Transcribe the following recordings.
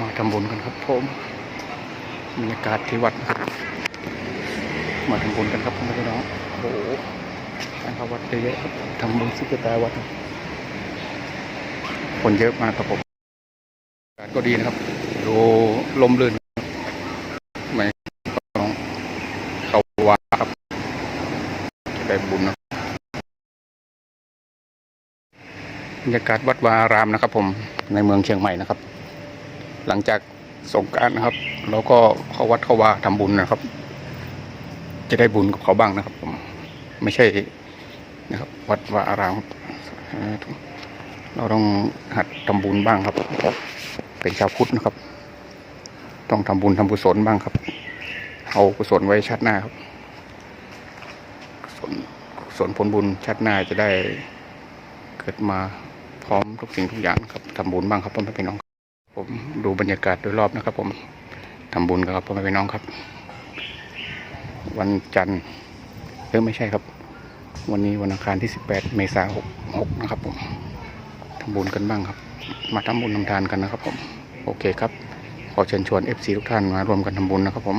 มาทำบุญกันครับผมบรรยากาศที่วัด มาทำบุญกันครับพ่อแม่พี่น้องโอ้โหทางเข้าวัดเยอะๆครับทำบุญสุกตาวัด คนเยอะมากครับผมอากาศก็ดีนะครับดูลมลื่นไม่ต้องเขาวัดครับได้บุญนะบรรยากาศวัดวารามนะครับ ผมในเมืองเชียงใหม่นะครับ หลังจากสงการนะครับเราก็เข้าวัดเข้าวาทำบุญนะครับ จะได้บุญกับเขาบ้างนะครับผมไม่ใช่นะครับ วัดวาอารามเราต้องหัดทำบุญบ้างครับ เป็นชาวพุทธนะครับ ต้องทำบุญทำกุศลบ้างครับ เอากุศลไว้ชาติหน้าครับกุศลกุศลผลบุญชาติหน้าจะได้เกิดมาพร้อมทุกสิ่งทุกอย่างครับทำบุญบ้างครับพ่อแม่พี่น้อง ผมดูบรรยากาศโดยรอบนะครับ ผมทำบุญกันครับพ่อแม่พี่น้องครับ วันจันทร์เออไม่ใช่ครับ วันนี้วันอังคารที่ 18 เมษายน66นะครับ ผมทำบุญกันบ้างครับ มาทำบุญทำทานกันนะครับ ผมโอเคครับขอเชิญชวน FC ทุกท่านมารวมกันทำบุญนะครับ ผม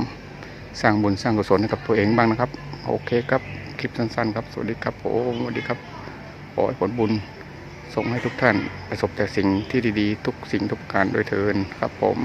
สร้างบุญสร้างกุศลให้กับตัวเองบ้างนะครับ โอเคครับคลิปสั้นๆ ครับสวัสดีครับผมสวัสดีครับขอให้ผลบุญ ส่งให้ทุกท่านประสบแต่สิ่งที่ดีๆ ทุกสิ่งทุกการโดยเทินครับผม